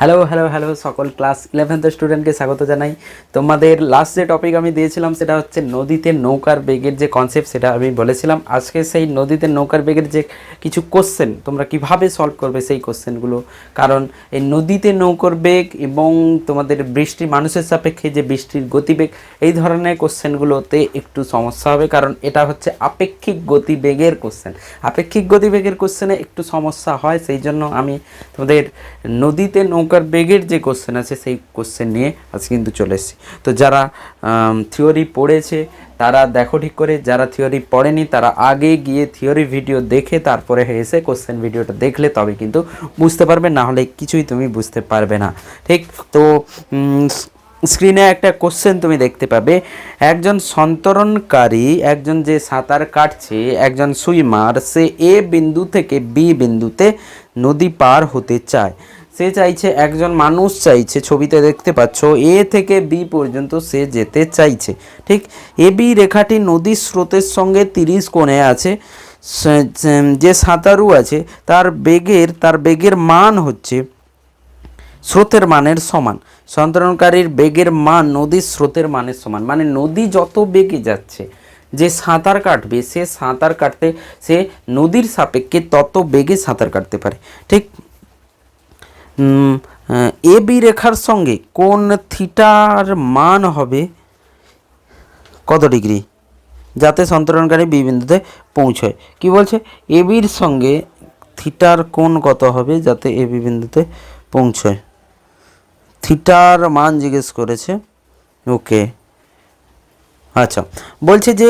Hello hello hello সকল class ইলেভেন্থের স্টুডেন্টকে স্বাগত জানাই। তোমাদের লাস্ট যে টপিক আমি দিয়েছিলাম, সেটা হচ্ছে নদীতে নৌকার বেগের যে কনসেপ্ট সেটা আমি বলেছিলাম। আজকে সেই নদীতে নৌকার বেগের যে কিছু কোশ্চেন তোমরা কীভাবে সলভ করবে সেই কোশ্চেনগুলো কারণ এই নদীতে নৌকার বেগ এবং তোমাদের বৃষ্টি, মানুষের সাপেক্ষে যে বৃষ্টির গতিবেগ, এই ধরনের কোশ্চেনগুলোতে একটু সমস্যা হবে। কারণ এটা হচ্ছে আপেক্ষিক গতিবেগের কোশ্চেন আপেক্ষিক গতিবেগের কোশ্চেনে একটু সমস্যা হয়, সেই জন্য আমি তোমাদের নদীতে নৌকার বেগের যে কোশ্চেন আছে, সেই কোশ্চেন নিয়ে আজ কিন্তু চলে এসেছি। তো যারা থিওরি পড়েছে, তারা দেখো ঠিক করে, যারা থিওরি পড়েনি, তারা আগে গিয়ে থিওরি ভিডিও দেখে, তারপরে এসে কোশ্চেন ভিডিওটা দেখলে তবে কিন্তু বুঝতে পারবে, না হলে কিছুই তুমি বুঝতে পারবে না। ঠিক? তো স্ক্রিনে একটা কোশ্চেন তুমি দেখতে পাবে। একজন সন্তরণকারী, একজন যে সাঁতার কাটছে, একজন সুইমার, সে এ বিন্দু থেকে বি বিন্দুতে নদী পার হতে চায়। সে চাইছে, একজন মানুষ চাইছে, ছবিতে দেখতে পাচ্ছ, এ থেকে বি পর্যন্ত সে যেতে চাইছে। ঠিক এ বি রেখাটি নদীর স্রোতের সঙ্গে তিরিশ কোণে আছে যে সাঁতারু আছে, তার বেগের তার বেগের মান হচ্ছে স্রোতের মানের সমান। সন্তরণকারীর বেগের মান নদীর স্রোতের মানের সমান। মানে নদী যত বেগে যাচ্ছে, যে সাঁতার কাটবে, সে সাঁতার কাটতে, সে নদীর সাপেক্ষে তত বেগে সাঁতার কাটতে পারে। ঠিক এ বি রেখার সঙ্গে কোন থিটার মান হবে? কত ডিগ্রি? যাতে সন্তরণকারী বি বিন্দুতে পৌঁছয়। কি বলছে? এ বির সঙ্গে থিটার কোণ কত হবে যাতে এ বি বিন্দুতে পৌঁছয়? থিটার মান জিজ্ঞেস করেছে। ওকে। আচ্ছা বলছে যে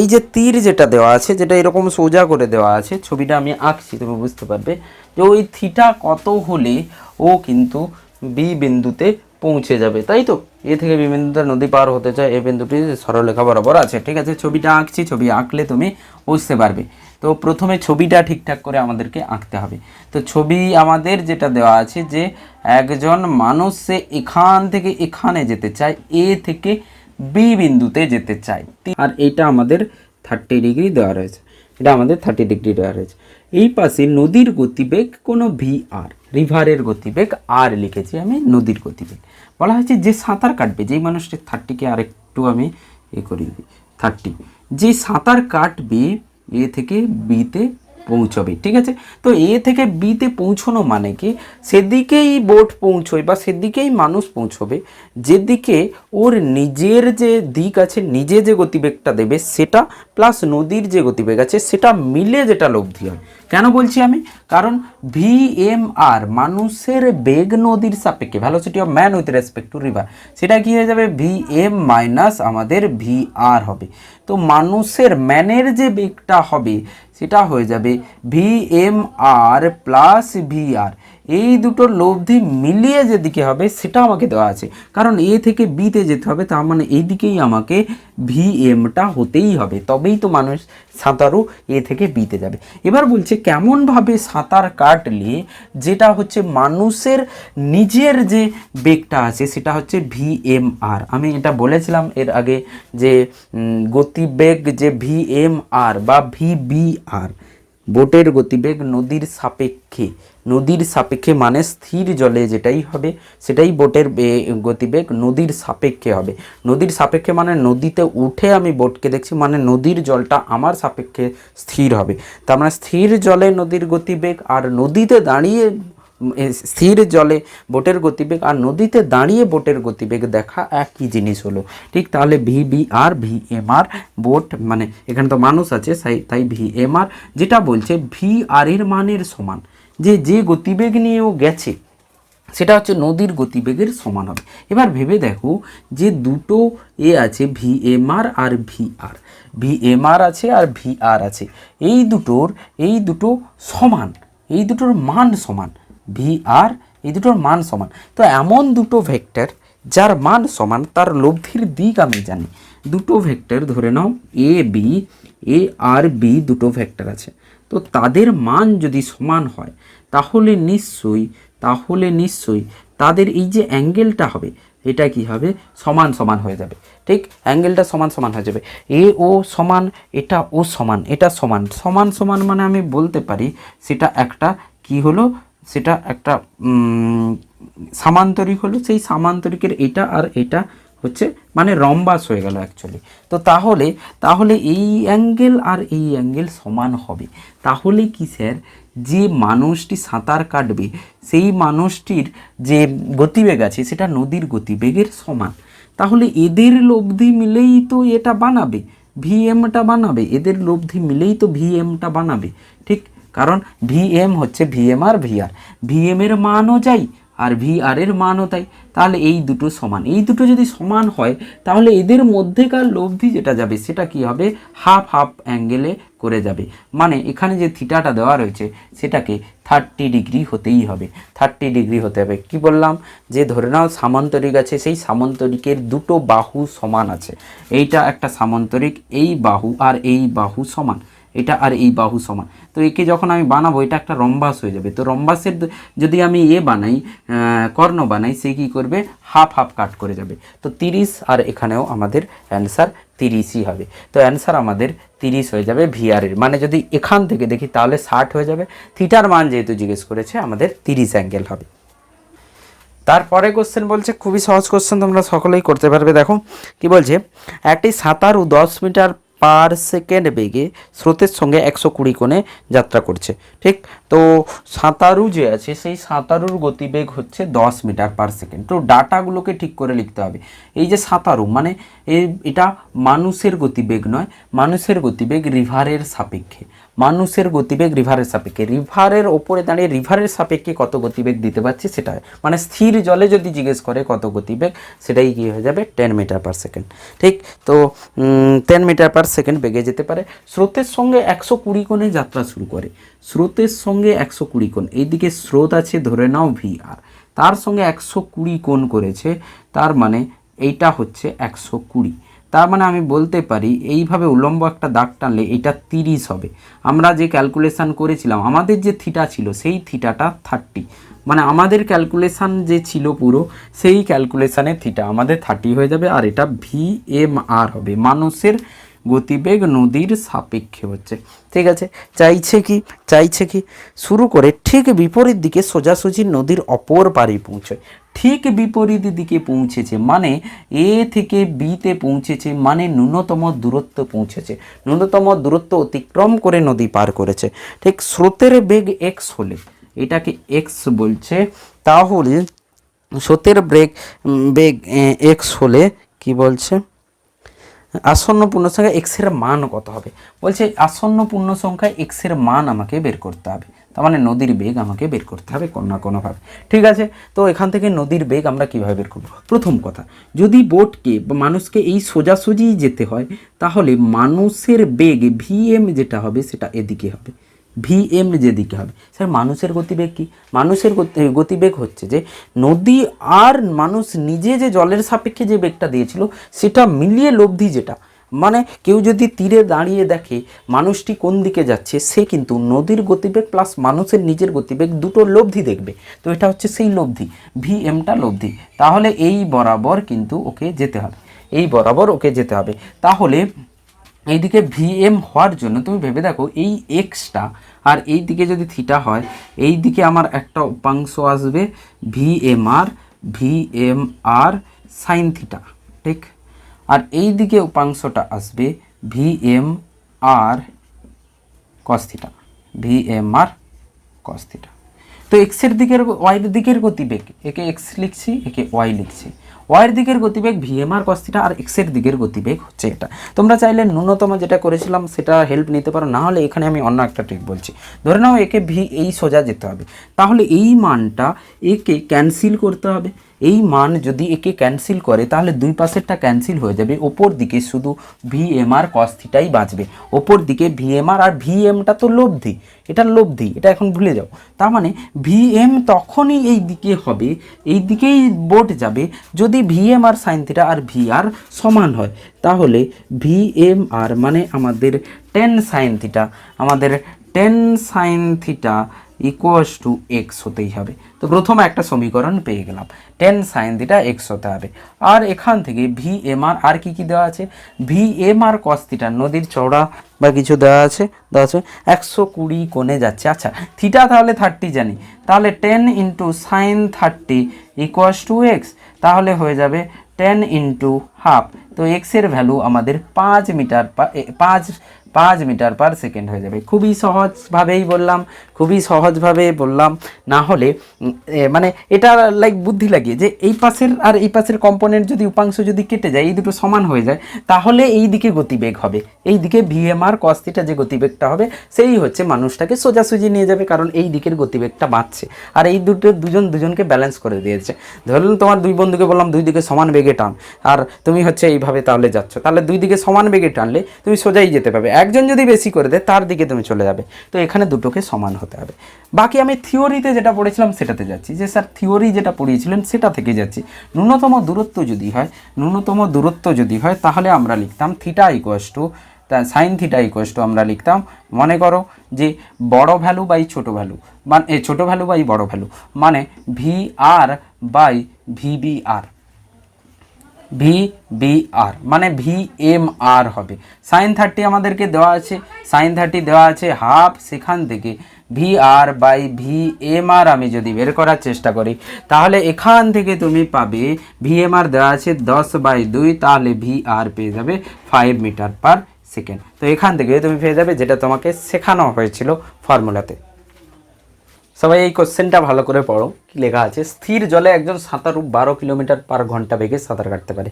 এই যে তীর যেটা দেওয়া আছে, যেটা এরকম সোজা করে দেওয়া আছে, ছবিটা আমি আঁকছি, তুমি বুঝতে পারবে, যে ওই থিটা কত হলে ও কিন্তু বি বিন্দুতে পৌঁছে যাবে, তাই তো? এ থেকে বি বিন্দুতে নদী পার হতে চায়, এ বিন্দুটি সরলরেখা বরাবর আছে, ঠিক আছে? ছবিটা আঁকছি, ছবি আঁকলে তুমি বুঝতে পারবে। তো প্রথমে ছবিটা ঠিকঠাক করে আমাদেরকে আঁকতে হবে। তো ছবি আমাদের যেটা দেওয়া আছে যে, একজন মানুষ সে এখান থেকে এখানে যেতে চায়, এ থেকে বি বিন্দুতে যেতে চাই। আর এইটা আমাদের থার্টি ডিগ্রি দেওয়া রয়েছে। এটা আমাদের থার্টি ডিগ্রি দেওয়া রয়েছে। এই পাশে নদীর গতিবেগ কোনো ভি আর রিভারের গতিবেগ আর লিখেছি আমি, নদীর গতিবেগ। বলা হয়েছে যে সাঁতার কাটবে, যেই মানুষটি থার্টিকে আরেকটু আমি এ করে থার্টি যে সাঁতার কাটবে, এ থেকে বিতে পৌঁছবে, ঠিক আছে? তো এ থেকে বিতে পৌঁছানো মানে কি? সেদিকেই বোট পৌঁছয় বা সেদিকেই মানুষ পৌঁছবে, যেদিকে ওর নিজের যে দিক আছে, নিজে যে গতিবেগটা দেবে সেটা প্লাস নদীর যে গতিবেগ আছে, সেটা মিলে যেটা লব্ধি হয় কেন বলছি আমি? কারণ ভি এম আর মানুষের বেগ নদীর সাপেক্ষে velocity of man with respect to river সেটা কি হয়ে যাবে? ভি এম মাইনাস আমাদের ভি আর হবে। তো মানুষের ম্যানের যে বেগটা হবে সেটা হয়ে যাবে V M R plus V R এই দুটো লব্ধি মিলিয়ে যেদিকে হবে, সেটা আমাকে দেওয়া আছে। কারণ এ থেকে বিতে যেতে হবে, তার মানে এই দিকেই আমাকে ভি এমটা হতেই হবে। তবেই তো মানুষ সাঁতারু এ থেকে বিতে যাবে। এবার বলছে, কেমনভাবে সাঁতার কাটলে যেটা হচ্ছে মানুষের নিজের যে বেগটা আছে, সেটা হচ্ছে ভি এম আর আমি এটা বলেছিলাম এর আগে যে গতিবেগ যে ভি এম আর বা ভি বি আর বোটের গতিবেগ নদীর সাপেক্ষে। নদীর সাপেক্ষে মানে স্থির জলে যেটাই হবে, সেটাই বোটের গতিবেগ নদীর সাপেক্ষে হবে। নদীর সাপেক্ষে মানে নদীতে উঠে আমি বোটকে দেখছি মানে নদীর জলটা আমার সাপেক্ষে স্থির হবে। তার মানে স্থির জলে নদীর গতিবেগ আর নদীতে দাঁড়িয়ে স্থির জলে বোটের গতিবেগ আর নদীতে দাঁড়িয়ে বোটের গতিবেগ দেখা একই জিনিস হলো। ঠিক তাহলে V B R, V M R boat মানে এখানে তো মানুষ আছে তাই ভি এম আর যেটা বলছে, ভি আর এর মানের সমান। যে যে গতিবেগ নিয়ে ও গেছে, সেটা হচ্ছে নদীর গতিবেগের সমান হবে। এবার ভেবে দেখো যে দুটো এ আছে, ভি এম আর আর V R. V M R আছে আর ভি আর আছে। এই দুটোর, এই দুটো সমান, এই দুটোর মান সমান, ভি আর এই দুটোর মান সমান। তো এমন দুটো ভেক্টর যার মান সমান, তার লব্ধির দিক আমি জানি। দুটো ভেক্টর ধরে নাও, এ, বি, এ, আর, বি দুটো ভেক্টর আছে। তো তাদের মান যদি সমান হয়, তাহলে নিশ্চয়ই তাহলে নিশ্চয়ই তাদের এই যে অ্যাঙ্গেলটা হবে, এটা কি হবে? সমান সমান হয়ে যাবে। ঠিক? অ্যাঙ্গেলটা সমান সমান হয়ে যাবে। এ ও সমান, এটা ও সমান, এটা সমান। সমান সমান মানে আমি বলতে পারি সেটা একটা কি হলো? সেটা একটা সামান্তরিক হলো। সেই সামান্তরিকের এটা আর এটা হচ্ছে? মানে রম্বাস হয়ে গেল অ্যাকচুয়ালি তো তাহলে তাহলে এই অ্যাঙ্গেল আর এই অ্যাঙ্গেল সমান হবে। তাহলে কি স্যার যে মানুষটি সাঁতার কাটবে, সেই মানুষটির যে গতিবেগ আছে, সেটা নদীর গতিবেগের সমান। তাহলে এদের লব্ধি মিলেই তো এটা বানাবে ভিএমটা বানাবে। এদের লব্ধি মিলেই তো ভিএমটা বানাবে। ঠিক? কারণ ভিএম হচ্ছে ভিএম আর ভিআর ভিএম এর মানও যাই আর ভিআর এর মানও তাই। তাহলে এই দুটো সমান। এই দুটো যদি সমান হয়, তাহলে এদের মধ্যেকার লব্ধি যেটা যাবে, সেটা কি হবে? হাফ হাফ অ্যাঙ্গেলে করে যাবে। মানে এখানে যে থিটাটা দেওয়া রয়েছে, সেটাকে থার্টি ডিগ্রি হতেই হবে। থার্টি ডিগ্রি হতে হবে। কি বললাম? যে ধরে নাও সামান্তরিক আছে, সেই সামান্তরিকের দুটো বাহু সমান আছে। এইটা একটা সামান্তরিক, এই বাহু আর এই বাহু সমান। এটা আর এই বাহু সমান। তো একে যখন আমি বানাবো, এটা একটা রম্বাস হয়ে যাবে। তো রম্বাসের যদি আমি এ বানাই কর্ণ বানাই, সে কী করবে? হাফ হাফ কাট করে যাবে। তো তিরিশ, আর এখানেও আমাদের অ্যান্সার তিরিশই হবে। তো অ্যান্সার আমাদের তিরিশ হয়ে যাবে ভিআরের মানে যদি এখান থেকে দেখি, তাহলে ষাট হয়ে যাবে। থিটার মান যেহেতু জিজ্ঞেস করেছে, আমাদের তিরিশ অ্যাঙ্গেল হবে। তারপরে কোশ্চেন বলছে, খুবই সহজ কোশ্চেন তোমরা সকলেই করতে পারবে। দেখো, কি বলছে? একটি সাঁতারু দশ মিটার পার সেকেন্ড বেগে স্রোতের সঙ্গে একশো কুড়ি কোণে যাত্রা করছে। ঠিক? তো সাঁতারু যে আছে, সেই সাঁতারুর গতিবেগ হচ্ছে দশ মিটার পার সেকেন্ড। তো ডাটাগুলোকে ঠিক করে লিখতে হবে। এই যে সাঁতারু মানে এটা মানুষের গতিবেগ নয়, মানুষের গতিবেগ রিভারের সাপেক্ষে। মানুষের গতিবেগ রিভারের সাপেক্ষে। রিভারের ওপরে দাঁড়িয়ে রিভারের সাপেক্ষে কত গতিবেগ দিতে পারছি সেটা। মানে স্থির জলে যদি জিজ্ঞেস করে কত গতিবেগ, সেটাই কী হয়ে যাবে? টেন মিটার পার সেকেন্ড ঠিক? তো টেন মিটার পার সেকেন্ড বেগে যেতে পারে। স্রোতের সঙ্গে একশো কুড়ি কোণে যাত্রা শুরু করে। স্রোতের সঙ্গে একশো কুড়ি কোণ। এইদিকে স্রোত আছে, ধরে নাও ভি আর তার সঙ্গে একশো কুড়ি কোণ করেছে। তার মানে এইটা হচ্ছে একশো কুড়ি। তার মানে আমি বলতে পারি এইভাবে উলম্ব একটা দাগ টানলে এটা তিরিশ হবে। আমরা যে ক্যালকুলেশান করেছিলাম, আমাদের যে থিটা ছিল, সেই থিটাটা থার্টি মানে আমাদের ক্যালকুলেশান যে ছিল পুরো, সেই ক্যালকুলেশানে থিটা আমাদের থার্টি হয়ে যাবে আর এটা ভি এম আর হবে। মানুষের গতিবেগ নদীর সাপেক্ষে হচ্ছে। ঠিক আছে? চাইছে কি? চাইছে কি? শুরু করে ঠিক বিপরীত দিকে সোজাসুজি নদীর অপর পারে পৌঁছয়। ঠিক বিপরীত দিকে পৌঁছেছে মানে এ থেকে বিতে পৌঁছেছে মানে ন্যূনতম দূরত্ব পৌঁছেছে। ন্যূনতম দূরত্ব অতিক্রম করে নদী পার করেছে। ঠিক স্রোতের বেগ এক্স হলে, এটাকে এক্স বলছে, তাহলে স্রোতের ব্রেক বেগ এক্স হলে কি বলছে? আসন্ন পূর্ণ সংখ্যা এক্সের মান কত হবে? বলছে আসন্ন পূর্ণ সংখ্যায় এক্সের মান আমাকে বের করতে হবে। তার মানে নদীর বেগ আমাকে বের করতে হবে কোনো না কোনোভাবে। ঠিক আছে? তো এখান থেকে নদীর বেগ আমরা কীভাবে বের করব? প্রথম কথা, যদি বোটকে মানুষকে এই সোজাসুজি যেতে হয়, তাহলে মানুষের বেগ ভিএম যেটা হবে সেটা এদিকে হবে। ভিএম যেদিকে হবে। স্যার, মানুষের গতিবেগ কি? মানুষের গতিবেগ হচ্ছে যে নদী আর মানুষ নিজে যে জলের সাপেক্ষে যে বেগটা দিয়েছিল, সেটা মিলিয়ে লব্ধি যেটা। মানে কেউ যদি তীরে দাঁড়িয়ে দেখে মানুষটি কোন দিকে যাচ্ছে, সে কিন্তু নদীর গতিবেগ প্লাস মানুষের নিজের গতিবেগ দুটো লব্ধি দেখবে। তো এটা হচ্ছে সেই লব্ধি ভি এমটা লব্ধি। তাহলে এই বরাবর কিন্তু ওকে যেতে হবে। এই বরাবর ওকে যেতে হবে। তাহলে এইদিকে ভিএম হওয়ার জন্য তুমি ভেবে দেখো এই এক্সটা আর এই দিকে যদি থিটা হয় এই দিকে আমার একটা উপাংশ আসবে ভিএমআর ভিএমআর সাইন থিটা ঠিক? আর এই দিকে উপাংশটা আসবে ভিএম আর cos theta V M R cos theta তো এক্সের দিকের ওয়াইয়ের দিকের গতিবেগ একে এক্স লিখছি, একে ওয়াই লিখছি। ওয়াইয়ের দিকের গতিবেগ ভিএমআর কস্তিটা আর এক্সের দিকের গতিবেগ হচ্ছে এটা। তোমরা চাইলে ন্যূনতম যেটা করেছিলাম সেটা হেল্প নিতে পারো, না হলে এখানে আমি অন্য একটা ট্রিক বলছি। ধরে নাও একে ভি এই সোজা যেতে হবে। তাহলে এই মানটা একে ক্যান্সেল করতে হবে। এই মান যদি একে ক্যান্সেল করে, তাহলে দুই পাশেরটা ক্যান্সেল হয়ে যাবে। ওপর দিকে শুধু ভি এম ভিএমআর কস্থিটাই বাঁচবে। ওপর দিকে ভিএমআর আর ভিএমটা তো লব্ধি। এটা লব্ধি, এটা এখন ভুলে যাও। তার মানে ভিএম তখনই এই দিকে হবে, এই দিকেই বোট যাবে যদি V M R sine theta আর ভি আর সমান হয়। তাহলে ভিএম আর মানে আমাদের টেন সাইন থিটা আমাদের ten sine theta equals to X হতেই হবে। তো প্রথম একটা সমীকরণ পেয়ে গেলাম। টেন সাইন থিটা এক্স হতে হবে। আর এখান থেকে ভি এম আর আর কী কী দেওয়া আছে? V M R cos theta নদীর চওড়া বা কিছু দেওয়া আছে দেওয়া আছে। একশো কুড়ি কোণে যাচ্ছে। আচ্ছা থিটা তাহলে থার্টি জানি। তাহলে ten into sine thirty equals to X তাহলে হয়ে যাবে টেন ইন্টু হাফ তো এক্সের ভ্যালু আমাদের পাঁচ মিটার পাঁচ পাঁচ মিটার পার সেকেন্ড হয়ে যাবে। খুবই সহজভাবেই বললাম। খুবই সহজভাবে বললাম, না হলে মানে এটা লাইক বুদ্ধি লাগিয়ে যে এই পাশের আর এই পাশের কম্পোনেন্ট যদি উপাংশ যদি কেটে যায়, এই দুটো সমান হয়ে যায়, তাহলে এই দিকে গতিবেগ হবে। এই দিকে ভিএমআর কস্তিটা যে গতিবেগটা হবে, সেই হচ্ছে মানুষটাকে সোজাসুজি নিয়ে যাবে, কারণ এই দিকের গতিবেগটা বাড়ছে। আর এই দুটো দুজন দুজনকে ব্যালেন্স করে দিয়েছে। ধরুন তোমার দুই বন্ধুকে বললাম, দুই দিকে সমান বেগে টান। আর তুমি হচ্ছে এইভাবে তাহলে যাচ্ছ। তাহলে দুই দিকে সমান বেগে টানলে তুমি সোজাই যেতে পারবে। একজন যদি বেশি করে দেয়, তার দিকে তুমি চলে যাবে। তো এখানে দুটোকে সমান হতে হবে। বাকি আমি থিওরিতে যেটা পড়েছিলাম সেটাতে যাচ্ছি। যে স্যার, থিওরি যেটা পড়িয়েছিলেন সেটা থেকে যাচ্ছি। ন্যূনতম দূরত্ব যদি হয়, ন্যূনতম দূরত্ব যদি হয়, তাহলে আমরা লিখতাম theta equals to sine theta equals to আমরা লিখতাম, মনে করো যে বড় ভ্যালু বাই ছোট ভ্যালু মানে ছোট ভ্যালু বাই বড় ভ্যালু মানে V R by V B R V B R মানে ভি এম আর হবে। সাইন থার্টি আমাদেরকে দেওয়া আছে সাইন থার্টি দেওয়া আছে হাফ সেখান থেকে। V R by V M R আমি যদি বের করার চেষ্টা করি, তাহলে এখান থেকে তুমি পাবে ভি এম আর দেওয়া আছে দশ বাই দুই, তাহলে ভি আর পেয়ে যাবে ফাইভ মিটার পার সেকেন্ড তো এখান থেকে তুমি পেয়ে যাবে যেটা তোমাকে শেখানো হয়েছিল ফর্মুলাতে সবাই এই কোশ্চেনটা ভালো করে পড়ো, কি লেখা আছে? স্থির জলে একজন সাঁতারু বারো কিলোমিটার পার ঘণ্টা বেগে সাঁতার কাটতে পারে।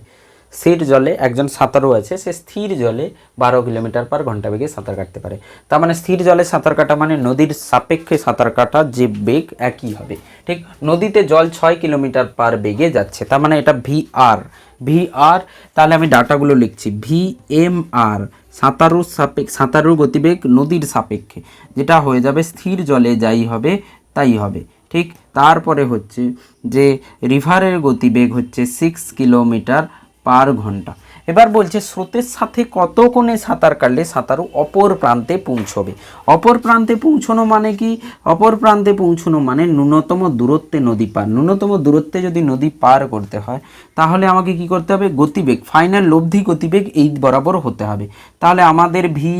স্থির জলে একজন সাঁতারু আছে, সে স্থির জলে বারো কিলোমিটার পার ঘণ্টা বেগে সাঁতার কাটতে পারে। তার মানে স্থির জলে সাঁতার কাটা মানে নদীর সাপেক্ষে সাঁতার কাটা যে বেগ একই হবে। ঠিক? নদীতে জল ছয় কিলোমিটার পার বেগে যাচ্ছে। তার মানে এটা ভি আর ভি আর তাহলে আমি ডাটাগুলো লিখছি। ভি এম আর সাঁতারুর সাপেক্ষ সাঁতারুর গতিবেগ নদীর সাপেক্ষে। যেটা হয়ে যাবে স্থির জলে যাই হবে, তাই হবে। ঠিক? তারপরে হচ্ছে যে রিভারের গতিবেগ হচ্ছে সিক্স কিলোমিটার পার ঘণ্টা। এবার বলছে, স্রোতের সাথে কত কোণে সাঁতার কাটলে সাঁতারু অপর প্রান্তে পৌঁছবে? অপর প্রান্তে পৌঁছানো মানে কি? অপর প্রান্তে পৌঁছানো মানে ন্যূনতম দূরত্বে নদী পার। ন্যূনতম দূরত্বে যদি নদী পার করতে হয়, তাহলে আমাকে কি করতে হবে? গতিবেগ ফাইনাল লব্ধি গতিবেগ এই বরাবর হতে হবে। তাহলে আমাদের ভি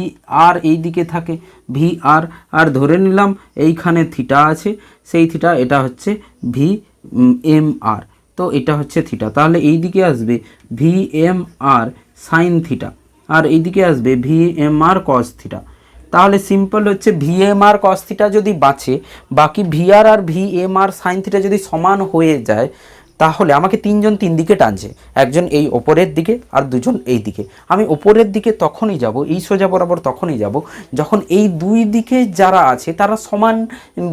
আর এই দিকে থাকে। ভি আর আর ধরে নিলাম এইখানে থিটা আছে, সেই থিটা এটা হচ্ছে ভি এম আর তো এটা হচ্ছে থিটা। তাহলে এই দিকে আসবে V M R sine theta আর এইদিকে আসবে V M R cos theta. তাহলে সিম্পল হচ্ছে V M R cos theta যদি বাঁচে, বাকি ভি আর আর V M R sine theta যদি সমান হয়ে যায় তাহলে আমাকে তিনজন তিন দিকে টানছে, একজন এই ওপরের দিকে আর দুজন এই দিকে। আমি ওপরের দিকে তখনই যাব, এই সোজা বরাবর তখনই যাব, যখন এই দুই দিকে যারা আছে তারা সমান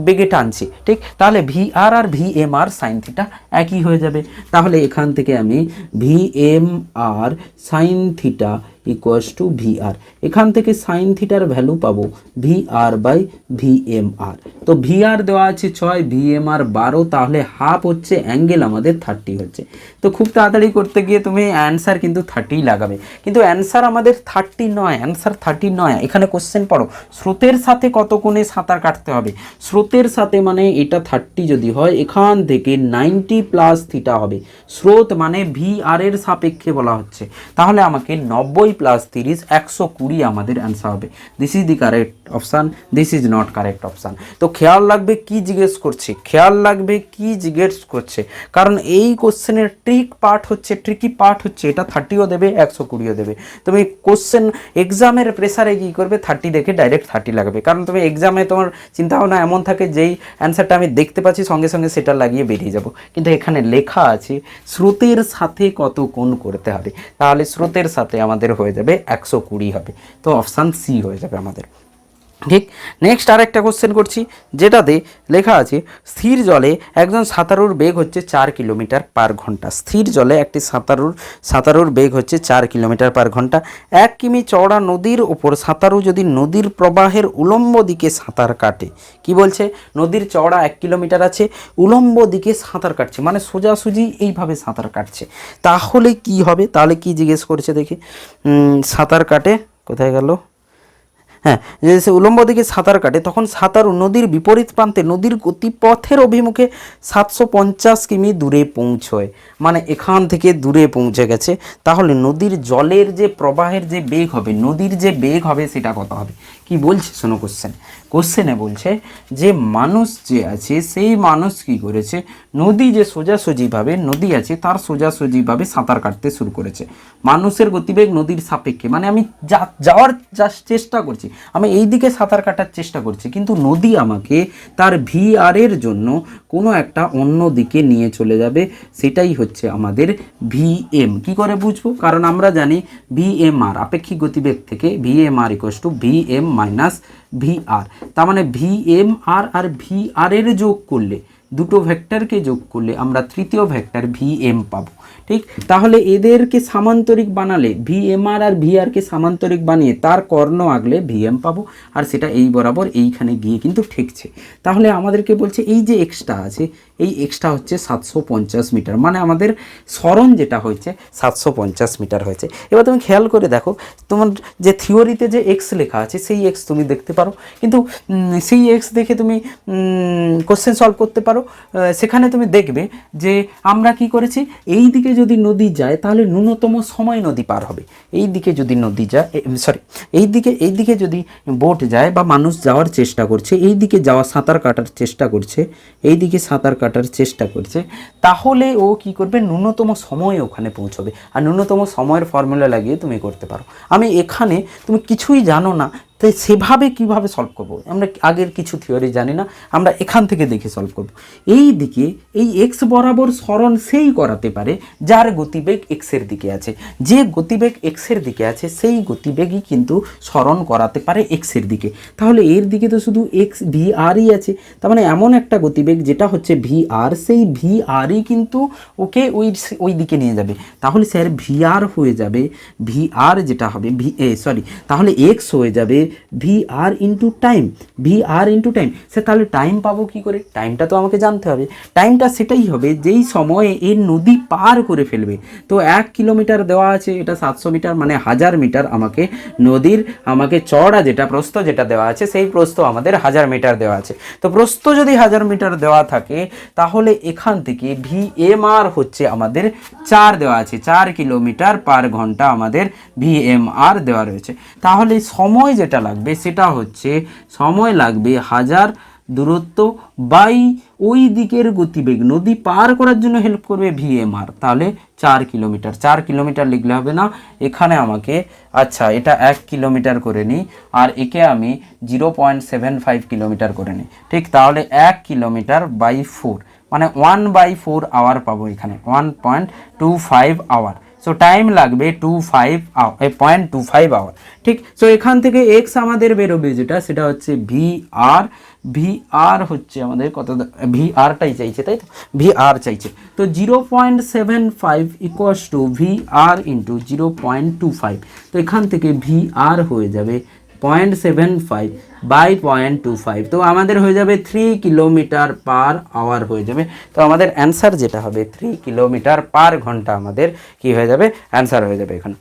বেগে টানছে, ঠিক? তাহলে ভি আর আর V M R sine theta একই হয়ে যাবে। তাহলে এখান থেকে আমি V M R sine theta equals to V R এখান থেকে সাইন থিটার ভ্যালু পাবো V R by V M R তো ভি আর দেওয়া আছে ছয় ভি এম আর বারো, তাহলে হাফ হচ্ছে অ্যাঙ্গেল আমাদের থার্টি হচ্ছে। তো খুব তাড়াতাড়ি করতে গিয়ে তুমি অ্যান্সার কিন্তু থার্টি লাগাবে। কিন্তু অ্যান্সার আমাদের থার্টি নয় অ্যান্সার থার্টি নয়। এখানে কোশ্চেন পড়ো, স্রোতের সাথে কত কোণে সাঁতার কাটতে হবে? স্রোতের সাথে মানে এটা থার্টি যদি হয়, এখান থেকে নাইনটি প্লাস থিটা হবে। স্রোত মানে ভি আর এর সাপেক্ষে বলা হচ্ছে। তাহলে আমাকে নব্বই প্লাস তিরিশ একশো কুড়ি আমাদের অ্যান্সার হবে। This is the correct option this is not correct option তো খেয়াল রাখবে কি জিজ্ঞেস করছে? খেয়াল রাখবে কি জিজ্ঞেস করছে? কারণ এই কোশ্চেনের ট্রিক পার্ট হচ্ছে ট্রিকি পার্ট হচ্ছে, এটা থার্টিও দেবে, একশো কুড়িও দেবে। তুমি কোশ্চেন এক্সামের প্রেসারে কী করবে? থার্টি দেখে ডাইরেক্ট থার্টি লাগবে। কারণ তুমি এক্সামে তোমার চিন্তাভাবনা এমন থাকে, যেই অ্যান্সারটা আমি দেখতে পাচ্ছি, সঙ্গে সঙ্গে সেটা লাগিয়ে বেরিয়ে যাব। কিন্তু এখানে লেখা আছে স্রোতের সাথে কত কোণ করতে হবে? তাহলে স্রোতের সাথে আমাদের হয়ে যাবে একশো কুড়ি হবে। তো অপশান সি হয়ে যাবে আমাদের। ঠিক? নেক্সট আর একটা কোশ্চেন করছি, যেটাতে লেখা আছে, স্থির জলে একজন সাঁতারুর বেগ হচ্ছে চার কিলোমিটার পার ঘণ্টা। স্থির জলে একটি সাঁতারুর সাঁতারুর বেগ হচ্ছে চার কিলোমিটার পার ঘণ্টা। এক কিমি চওড়া নদীর ওপর সাঁতারু যদি নদীর প্রবাহের উলম্ব দিকে সাঁতার কাটে, কি বলছে? নদীর চওড়া এক কিলোমিটার আছে, উলম্ব দিকে সাঁতার কাটছে মানে সোজাসুজি এইভাবে সাঁতার কাটছে। তাহলে কি হবে? তাহলে কি জিজ্ঞেস করছে দেখি। সাঁতার কাটে, কোথায় গেল? হ্যাঁ যে সে উলম্ব দিকে সাঁতার কাটে, তখন সাঁতারু নদীর বিপরীত প্রান্তে নদীর গতিপথের অভিমুখে সাতশো পঞ্চাশ কিমি দূরে পৌঁছয়। মানে এখান থেকে দূরে পৌঁছে গেছে। তাহলে নদীর জলের যে প্রবাহের যে বেগ হবে, নদীর যে বেগ হবে, সেটা কত হবে? কি বলছে? শোনো কোশ্চেন কোশ্চেনে বলছে যে মানুষ যে আছে, সেই মানুষ কি করেছে? নদী যে সোজাসুজিভাবে, নদী আছে, তার সোজাসুজিভাবে সাঁতার কাটতে শুরু করেছে। মানুষের গতিবেগ নদীর সাপেক্ষে। মানে আমি যা- যাওয়ার যা- চেষ্টা করছি, আমি এই দিকে সাঁতার কাটার চেষ্টা করছি, কিন্তু নদী আমাকে তার ভি আর এর জন্য কোনো একটা অন্য দিকে নিয়ে চলে যাবে। সেটাই হচ্ছে আমাদের ভি এম কী করে বুঝব? কারণ আমরা জানি ভি এম আর আপেক্ষিক গতিবেগ থেকে V M R equals to V M minus V R তার মানে ভি এম আর আর ভি আর এর যোগ করলে, দুটো ভেক্টরকে যোগ করলে আমরা তৃতীয় ভেক্টর ভি এম পাবো। ঠিক? তাহলে এদেরকে সামান্তরিক বানালে ভি এম আর আর ভি আরকে সামান্তরিক বানিয়ে তার কর্ণ আগলে ভি এম পাবো, আর সেটা এই বরাবর এইখানে গিয়ে কিন্তু ঠেকছে। তাহলে আমাদেরকে বলছে, এই যে এক্সট্রা আছে এই এক্সট্রা হচ্ছে সাতশো পঞ্চাশ মিটার। মানে আমাদের স্মরণ যেটা হয়েছে, সাতশো পঞ্চাশ মিটার হয়েছে। এবার তুমি খেয়াল করে দেখো, তোমার যে থিওরিতে যে এক্স লেখা আছে, সেই এক্স তুমি দেখতে পারো। কিন্তু সেই এক্স দেখে তুমি কোশ্চেন সলভ করতে পারো। সেখানে তুমি দেখবে যে আমরা কি করেছি, এই দিকে যদি নদী যায়, তাহলে ন্যূনতম সময় নদী পার হবে। এই দিকে যদি নদী যায় সরি এই দিকে এই দিকে যদি বোট যায় বা মানুষ যাওয়ার চেষ্টা করছে, এই দিকে যাওয়া সাঁতার কাটার চেষ্টা করছে, এই দিকে সাঁতার কাটার চেষ্টা করছে, তাহলে ও কি করবে? ন্যূনতম সময়ে ওখানে পৌঁছবে। আর ন্যূনতম সময়ের ফর্মুলা লাগিয়ে তুমি করতে পারো। আমি এখানে, তুমি কিছুই জানো না তাই সেভাবে কীভাবে সলভ করব? আমরা আগের কিছু থিওরি জানি না, আমরা এখান থেকে দেখে সলভ করব। এই দিকে এই এক্স বরাবর স্মরণ সেই করাতে পারে যার গতিবেগ এক্সের দিকে আছে। যে গতিবেগ এক্সের দিকে আছে, সেই গতিবেগই কিন্তু স্মরণ করাতে পারে এক্সের দিকে। তাহলে এর দিকে তো শুধু এক্স ভি আরই আছে। তার মানে এমন একটা গতিবেগ যেটা হচ্ছে ভি আর সেই ভি আরই কিন্তু ওকে ওই ওই দিকে নিয়ে যাবে। তাহলে স্যার ভি আর হয়ে যাবে ভি আর যেটা হবে ভি এ সরি তাহলে এক্স হয়ে যাবে V R into time V R into time সে তাহলে টাইম পাবো কি করে? টাইমটা তো আমাকে জানতে হবে। টাইমটা সেটাই হবে যেই সময়ে এই নদী পার করে ফেলবে। তো এক কিলোমিটার দেওয়া আছে, এটা সাতশো মিটার মানে হাজার মিটার আমাকে নদীর, আমাকে চড়া যেটা, প্রস্থ যেটা দেওয়া আছে, সেই প্রস্থ আমাদের হাজার মিটার দেওয়া আছে। তো প্রস্থ যদি হাজার মিটার দেওয়া থাকে, তাহলে এখান থেকে ভি এম আর হচ্ছে আমাদের চার দেওয়া আছে। চার কিলোমিটার পার ঘণ্টা আমাদের ভি এম আর দেওয়া রয়েছে। তাহলে সময় যেটা লাগবে, সেটা হচ্ছে সময় লাগবে হাজার দূরত্ব বাই ওই দিকের গতিবেগ। নদী পার করার জন্য হেল্প করবে ভিএমআর তাহলে চার কিলোমিটার। চার কিলোমিটার লিখলে হবে না, এখানে আমাকে আচ্ছা এটা এক কিলোমিটার করে নিই, আর একে আমি zero point seven five kilometre করে নিই। ঠিক, তাহলে এক কিলোমিটার বাই ফোর মানে ওয়ান বাই ফোর আওয়ার পাবো এখানে one point two five hour so time লাগবে two five hour point two five hour ঠিক? সো এখান থেকে এক্স আমাদের বেরোবে যেটা, সেটা হচ্ছে ভি আর ভি আর হচ্ছে আমাদের কত ভি আরটাই চাইছে, তাই তো? ভি আর চাইছে। তো zero point seven five equals to V R into zero point two five তো এখান থেকে ভি আর হয়ে যাবে point seven five by point two five তো আমাদের হয়ে যাবে থ্রি কিলোমিটার পার আওয়ার হয়ে যাবে। তো আমাদের অ্যান্সার যেটা হবে থ্রি কিলোমিটার পার ঘণ্টা আমাদের কি হয়ে যাবে? অ্যান্সার হয়ে যাবে এখানে।